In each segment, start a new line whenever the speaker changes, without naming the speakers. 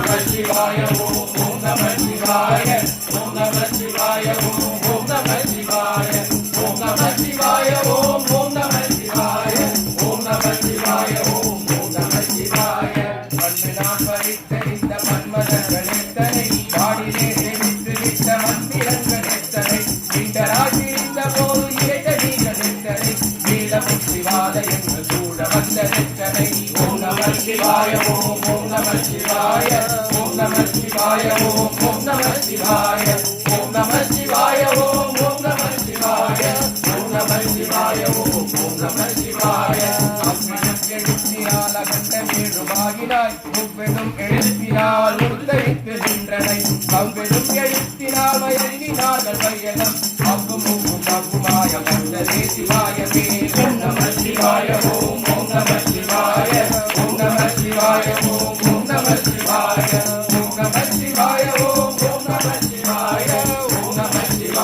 நம சிவாய ஓம் ஓம் நம சிவாய ஓம் நம சிவாய ஓம் ஓம் நம சிவாய ஓம் நம சிவாய ஓம் ஓம் நம சிவாய ஓம் நம சிவாய ஓம் ஓம் நம சிவாய நான் பறித்த இந்த மன்மதங்கள் எத்தனை சேமித்து விட்ட மந்திரங்கள் எத்தனை போது இறைத்த நீங்கள் எத்தனை சிவாலயங்கள் சூழ வந்த எத்தனை ஓம் நம சிவாய ஓம் ஓம் நம சிவாய ஓம் நம சிவாய ஓம் ஓம் நம சிவாய ஓம் நம சிவாய ஓம் ஓம் நம சிவாய ஓம் நம சிவாய ஓம் ஓம் நம சிவாய. அம்மனம் எழுப்பினால் அகண்ட மேடுமாகினாய் முப்பெரும் எழுப்பினால் உத்தரித்து நின்றனை அவ்வெடும் எழுப்பினால் வயலினார்கள் வையகம் அவ்வும் மூவும் அவ்வுமாய வந்ததே சிவாயமே. ஓம் நம சிவாய ஓம் ஓம் நம சிவாய ஓம் நம சிவாய ஓம் ஓம் நம சிவாய.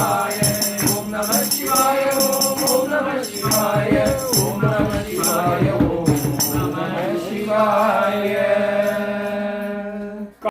Bye. I.